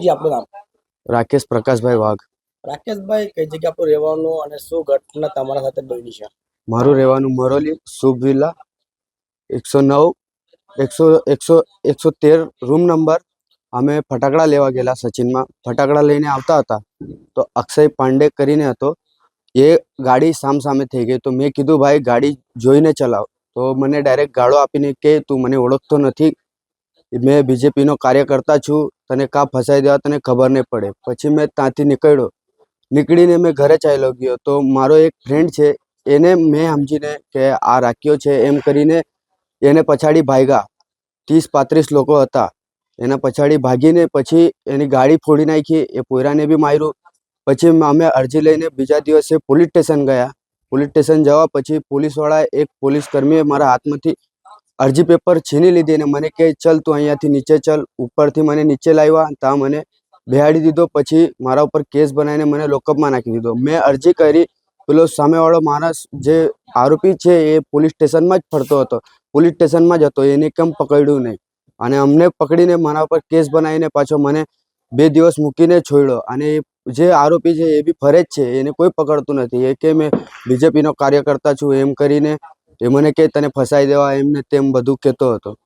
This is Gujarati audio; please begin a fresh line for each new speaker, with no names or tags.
જી આપનું નામ?
રાકેશ પ્રકાશભાઈ વાઘ.
રાકેશભાઈ કઈ જગ્યા પર રહેવાનું અને શું ઘટના તમારા સાથે બની છે?
મારું રહેવાનું મરોલી શુભ વિલા એકસો નવ એકસો એકસો એકસો તેર રૂમ નંબર. અમે ફટાકડા લેવા ગયેલા સચિનમાં. ફટાકડા લઈને આવતા હતા. તો અક્ષય પાંડે કરીને હતો. એ ગાડી સામ સામે થઈ ગઈ. તો મેં કીધું ભાઈ ગાડી જોઈને ચલાવ. તો મને ડાયરેક્ટ ગાળો આપીને કે તું મને ઓળખતો નથી. મેં બીજેપીનો કાર્યકર્તા છું, તને કા ફસાઈ દેવા તને ખબર નહીં પડે. પછી મેં ત્યાંથી નીકળ્યો. નીકળીને મેં ઘરે ચાલ્યો ગયો. તો મારો એક ફ્રેન્ડ છે, એને મેં સમજીને કે આ રાખ્યો છે એમ કરીને એને પછાડી ભાગ્યા. ત્રીસ પાંત્રીસ લોકો હતા. એના પછાડી ભાગીને પછી એની ગાડી ફોડી નાખી, એ પોયરાને બી માર્યું. પછી અમે અરજી લઈને બીજા દિવસે પોલીસ સ્ટેશન ગયા. પોલીસ સ્ટેશન જવા પછી પોલીસવાળા એક પોલીસ કર્મીએ મારા હાથમાંથી અરજી પેપર છીની લીધી અને મને કહે, ચલ તું અહીંયાથી નીચે ચલ, ઉપરથી મને નીચે લાવ્યા. ત્યાં મને બેહાડી દીધો. પછી મારા ઉપર કેસ બનાવીને મને લોકઅપમાં નાખી દીધો. મેં અરજી કરી. પેલો સામેવાળો માણસ જે આરોપી છે એ પોલીસ સ્ટેશનમાં જ ફરતો હતો. પોલીસ સ્ટેશનમાં જ હતો. એને કેમ પકડ્યું નહીં? અને અમને પકડીને મારા ઉપર કેસ બનાવીને પાછો મને બે દિવસ મૂકીને છોડ્યો. અને જે આરોપી છે એ બી ફરે જ છે. એને કોઈ પકડતું નથી. એ કે, મેં બીજેપીનો કાર્યકર્તા છું. એમ કરીને એ મને કે તને ફસાઈ દેવા એમને તેમ બધું કહેતો હતો.